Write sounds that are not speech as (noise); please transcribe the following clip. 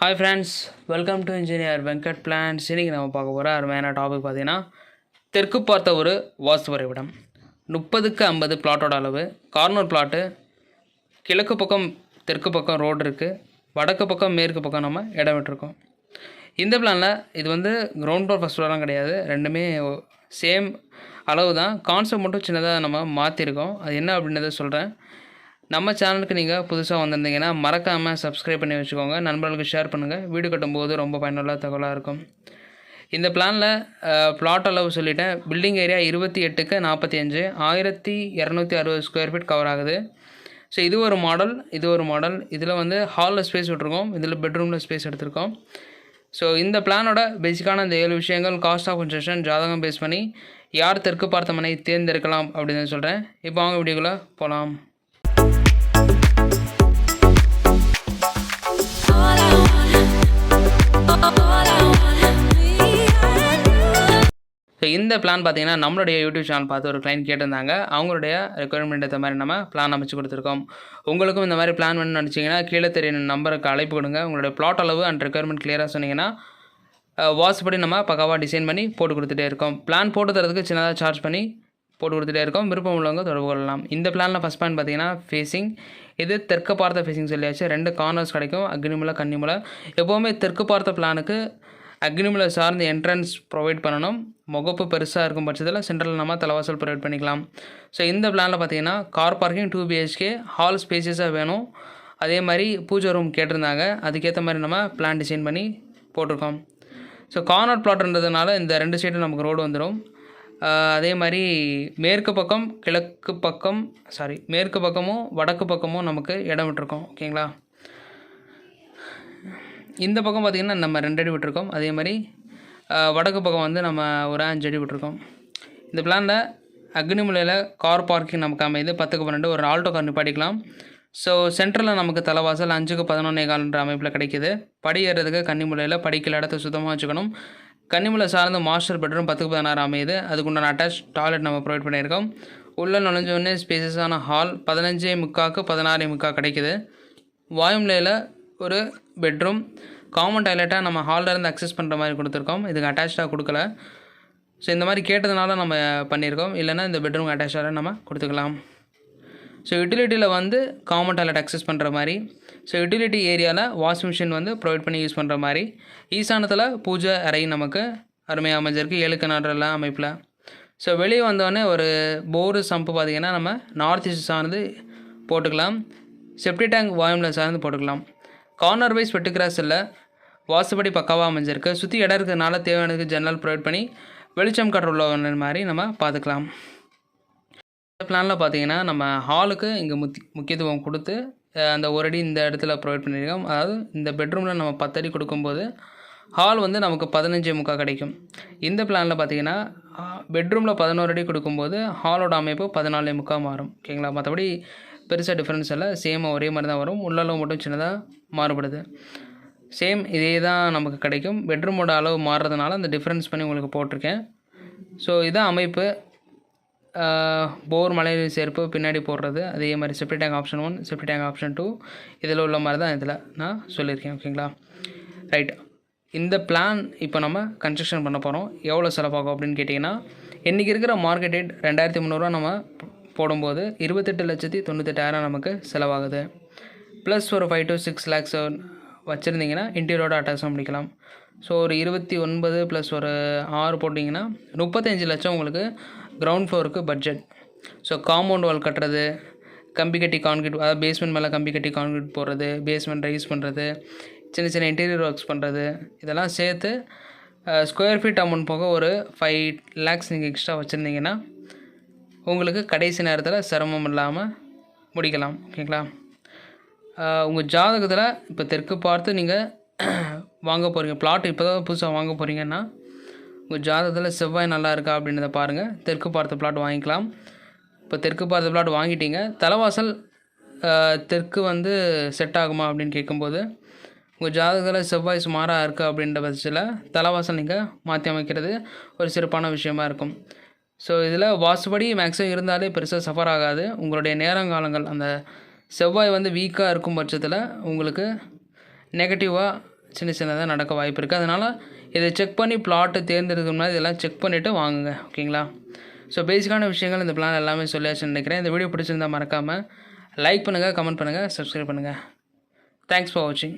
Hi friends welcome to engineer Venkat plans இன்றைக்கி நம்ம பார்க்க போகிற அருமையான டாபிக் பார்த்தீங்கன்னா தெற்கு பார்த்த ஒரு வாஸ்து வரைபடம். முப்பதுக்கு ஐம்பது பிளாட்டோட அளவு. கார்னர் பிளாட்டு கிழக்கு பக்கம் தெற்கு பக்கம் ரோடு இருக்குது வடக்கு பக்கம் மேற்கு பக்கம் நம்ம இடம் விட்டுருக்கோம். இந்த பிளானில் இது வந்து கிரவுண்ட் ஃப்ளோர் ஃபஸ்ட் ஃப்ளோர்லாம் கிடையாது. ரெண்டுமே சேம் அளவு தான் கான்செப்ட் மட்டும் சின்னதாக நம்ம மாற்றிருக்கோம் அது என்ன அப்படின்றத சொல்கிறேன் நம்ம சேனலுக்கு நீங்கள் புதுசாக வந்திருந்தீங்கன்னா மறக்காமல் சப்ஸ்கிரைப் பண்ணி வச்சுக்கோங்க. நண்பர்களுக்கு ஷேர் பண்ணுங்கள் வீடு கட்டும்போது ரொம்ப பயனுள்ள தகவலாக இருக்கும். இந்த பிளானில் பிளாட் அளவு சொல்லிட்டேன். பில்டிங் ஏரியா இருபத்தி எட்டுக்கு நாற்பத்தி அஞ்சு. ஆயிரத்தி இரநூத்தி அறுபது ஸ்கொயர் ஃபீட் கவர் ஆகுது. ஸோ இது ஒரு மாடல் இது ஒரு மாடல் இதில் வந்து ஹாலில் ஸ்பேஸ் விட்ருக்கோம் இதில் பெட்ரூமில் ஸ்பேஸ் எடுத்திருக்கோம். ஸோ இந்த பிளானோட பேசிக்கான இந்த ஏழு விஷயங்கள் காஸ்ட் ஆஃப் கன்ஸ்ட்ரக்ஷன் ஜாதகம் பேஸ் பண்ணி யார் தெற்கு பார்த்த மனை தேர்ந்தெடுக்கலாம் அப்படின்னு சொல்கிறேன் இப்போ அவங்க வீடியோக்குள்ளே போகலாம் ஸோ இந்த பிளான் பார்த்தீங்கன்னா நம்மளுடைய யூடியூப் சேனல் பார்த்து ஒரு கிளைண்ட் கேட்டிருந்தாங்க. அவங்களுடைய ரெக்குயர்மெண்ட் ஏற்ற மாதிரி நம்ம பிளான் அமைச்சு கொடுத்துருக்கோம். உங்களுக்கும் இந்த மாதிரி பிளான் வேணும்னு நினச்சிங்கன்னா கீழே தெரியும் நம்பருக்கு அழைப்பு கொடுங்க. உங்களுடைய பிளாட் அளவு அண்ட் ரெக்குயர்மெண்ட் கிளியராக சொன்னீங்கன்னா வாட்ஸ்படி நம்ம பக்காவாக டிசைன் பண்ணி போட்டு கொடுத்துட்டே இருக்கோம். பிளான் போட்டு தரதுக்கு சின்னதாக சார்ஜ் பண்ணி போட்டு கொடுத்துட்டே இருக்கோம். விருப்பம் உள்ளவங்க தொடர்பு கொள்ளலாம். இந்த பிளானில் ஃபஸ்ட் பாயிண்ட் பார்த்தீங்கன்னா ஃபேஸிங் இது தெற்கு பார்த்த ஃபேஸிங் சொல்லியாச்சு. ரெண்டு கார்னர்ஸ் கிடைக்கும். அக்னிமலை கன்னிமுலை. எப்போவுமே தெற்கு பார்த்த பிளானுக்கு அக்னிமுலை சார்ந்த என்ட்ரன்ஸ் ப்ரொவைட் பண்ணணும். முகப்பு பெருசாக இருக்கும் பட்சத்தில் சென்ட்ரல் நம்ம தலைவாசல் ப்ரொவைட் பண்ணிக்கலாம். ஸோ இந்த பிளானில் பார்த்தீங்கன்னா car parking two BHK hall ஸ்பேசஸாக வேணும். அதே மாதிரி பூஜை ரூம் கேட்டிருந்தாங்க. அதுக்கேற்ற மாதிரி நம்ம பிளான் டிசைன் பண்ணி போட்டிருக்கோம். ஸோ கார்னர் பிளாட்ன்றதுனால இந்த ரெண்டு சைடும் நமக்கு ரோடு வந்துடும் அதே மாதிரி மேற்கு பக்கம் கிழக்கு பக்கம் சாரி மேற்கு பக்கமும் வடக்கு பக்கமும் நமக்கு இடம் விட்டுருக்கோம் ஓகேங்களா இந்த பக்கம் பார்த்திங்கன்னா நம்ம ரெண்டு அடி விட்டுருக்கோம். அதே மாதிரி வடக்கு பக்கம் வந்து நம்ம ஒரு அஞ்சு அடி விட்டுருக்கோம். இந்த பிளானில் அக்னிமலையில் கார் பார்க்கிங் நமக்கு அமைது பத்துக்கு பன்னெண்டு ஒரு ஆல்டோ கார் நிப்பாட்டிக்கலாம். ஸோ சென்ட்ரலில் நமக்கு தலைவாசல் அஞ்சுக்கு பதினொன்னே கால்ன்ற அமைப்பில் கிடைக்கிது. படி ஏறுறதுக்கு கன்னிமுலையில் படிக்கல இடத்த சுத்தமாக வச்சுக்கணும். கன்னிமுலை சார்ந்த மாஸ்டர் பெட்ரூம் பத்துக்கு பதினாறு அமையுது. அதுக்குண்டான அட்டாச் டாய்லெட் நம்ம ப்ரொவைட் பண்ணியிருக்கோம். உள்ளே நுழைஞ்ச உடனே ஸ்பேசஸான ஹால் பதினஞ்சே முக்காக்கு பதினாறு முக்கா கிடைக்குது. வாயுமலையில் ஒரு பெட்ரூம் காமன் டாய்லெட்டாக நம்ம ஹாலிலேருந்து அக்சஸ் பண்ணுற மாதிரி கொடுத்துருக்கோம். இதுக்கு அட்டாச்சாக கொடுக்கல. ஸோ இந்த மாதிரி கேட்டதுனால நம்ம பண்ணியிருக்கோம். இல்லைன்னா இந்த பெட்ரூம் அட்டாச்சாக நம்ம கொடுத்துக்கலாம். ஸோ யூட்டிலிட்டியில் வந்து காமன் டாய்லெட் அக்சஸ் பண்ணுற மாதிரி. ஸோ யூட்டிலிட்டி ஏரியாவில் வாஷிங் மிஷின் வந்து ப்ரொவைட் பண்ணி யூஸ் பண்ணுற மாதிரி. ஈசானத்தில் பூஜை அறை நமக்கு அருமையாக அமைஞ்சிருக்கு. ஏழுக்கு நாடுற அமைப்பில். ஸோ வெளியே வந்தோடனே ஒரு போரு சம்பு பார்த்திங்கன்னா நம்ம நார்த் ஈஸ்ட் சார்ந்து போட்டுக்கலாம். செப்டி டேங்க் வாயுமில் சார்ந்து போட்டுக்கலாம். கார்னர் வைஸ் வெட்டு கிராஸ் இல்லை வாசுபடி பக்காவாக அமைஞ்சிருக்கு. சுற்றி இடம் இருக்கிறதுனால தேவையானதுக்கு ஜன்னல் ப்ரொவைட் பண்ணி வெளிச்சம் காற்று உள்ள மாதிரி நம்ம பார்த்துக்கலாம். இந்த பிளானில் பார்த்தீங்கன்னா நம்ம ஹாலுக்கு இங்கே முத்தி முக்கியத்துவம் கொடுத்து அந்த ஒரு அடி இந்த இடத்துல ப்ரொவைட் பண்ணியிருக்கோம். அதாவது இந்த பெட்ரூமில் நம்ம பத்தடி கொடுக்கும்போது ஹால் வந்து நமக்கு பதினஞ்சு முக்கா கிடைக்கும். இந்த பிளானில் பார்த்தீங்கன்னா பெட்ரூமில் பதினோரு அடி கொடுக்கும்போது ஹாலோட அமைப்பு பதினாலே முக்கா மாறும். ஓகேங்களா? மற்றபடி பெருசாக டிஃப்ரென்ஸ் இல்லை. சேம் ஒரே மாதிரி தான் வரும். உள்ளளவு மட்டும் சின்னதாக மாறுபடுது. சேம் இதே தான் நமக்கு கிடைக்கும். பெட்ரூமோட அளவு மாறுறதுனால அந்த டிஃப்ரென்ஸ் பண்ணி உங்களுக்கு போட்டிருக்கேன். ஸோ இதான் அமைப்பு. போர் மலை சேர்ப்பு பின்னாடி போடுறது. அதே மாதிரி septic tank option one septic tank option two இதில் உள்ள மாதிரி தான் இதில் நான் சொல்லியிருக்கேன். ஓகேங்களா ரைட் இந்த பிளான் இப்போ நம்ம கன்ஸ்ட்ரக்ஷன் பண்ண போகிறோம் எவ்வளோ செலவாகும் அப்படின்னு கேட்டிங்கன்னா இன்றைக்கி இருக்கிற மார்க்கெட் ரேட் ரெண்டாயிரத்தி முந்நூறுரூவா நம்ம போடும்போது இருபத்தெட்டு லட்சத்தி தொண்ணூத்தெட்டாயிரம் நமக்கு செலவாகுது. ப்ளஸ் ஒரு ஃபைவ் டு சிக்ஸ் லேக்ஸ் வச்சுருந்தீங்கன்னா இன்டீரியரோட அட்டாச்சும் பண்ணிக்கலாம். ஸோ ஒரு இருபத்தி ஒன்பது ப்ளஸ் ஒரு ஆறு போட்டிங்கன்னா முப்பத்தஞ்சு லட்சம் உங்களுக்கு கிரவுண்ட் ஃப்ளோருக்கு பட்ஜெட் ஸோ காம்பவுண்ட் வால் கட்டுறது கம்பி கட்டி கான்கிரீட் அதாவது பேஸ்மெண்ட் மேலே கம்பி கட்டி கான்கிரீட் போடுறது பேஸ்மெண்ட் ரைஸ் பண்ணுறது சின்ன சின்ன இன்டீரியர் ஒர்க்ஸ் பண்ணுறது இதெல்லாம் சேர்த்து ஸ்கொயர் ஃபீட் அமௌண்ட் போக ஒரு ஃபைவ் லேக்ஸ் நீங்கள் எக்ஸ்ட்ரா வச்சுருந்தீங்கன்னா உங்களுக்கு கடைசி நேரத்தில் சிரமம் இல்லாமல் முடிக்கலாம் ஓகேங்களா? உங்கள் ஜாதகத்தில் இப்போ தெற்கு பார்த்து நீங்கள் (clears throat) வாங்க போகிறீங்க பிளாட் இப்போ தான் புதுசாக வாங்க போகிறீங்கன்னா உங்கள் ஜாதகத்தில் செவ்வாய் நல்லா இருக்கா அப்படின்றத பாருங்கள் தெற்கு பார்த்த பிளாட் வாங்கிக்கலாம். இப்போ தெற்கு பார்த்த பிளாட் வாங்கிட்டீங்க. தலைவாசல் தெற்கு வந்து செட் ஆகுமா அப்படின்னு கேட்கும்போது உங்கள் ஜாதகத்தில் செவ்வாய் சுமாராக இருக்குது அப்படின்ற பட்சத்தில் தலைவாசல் நீங்கள் மாற்றி அமைக்கிறது ஒரு சிறப்பான விஷயமா இருக்கும். ஸோ இதில் வாசுபடி மேக்ஸிமம் இருந்தாலே பெருசாக சஃபர் ஆகாது. உங்களுடைய நேரங்காலங்கள் அந்த செவ்வாய் வந்து வீக்காக இருக்கும் பட்சத்தில் உங்களுக்கு நெகட்டிவாக சின்ன சின்னதாக நடக்க வாய்ப்பு இருக்குது அதனால் இதை செக் பண்ணி பிளாட்டு தேர்ந்தெடுக்கணும்னா முன்னாடி இதெல்லாம் செக் பண்ணிவிட்டு வாங்குங்க. ஓகேங்களா ஸோ பேசிக்கான விஷயங்கள் இந்த பிளான் எல்லாமே சொல்லியாச்சுன்னு நினைக்கிறேன். இந்த வீடியோ பிடிச்சிருந்தா மறக்காமல் லைக் பண்ணுங்கள் கமெண்ட் பண்ணுங்கள் சப்ஸ்கிரைப் பண்ணுங்கள் தேங்க்ஸ் ஃபார் வாட்சிங்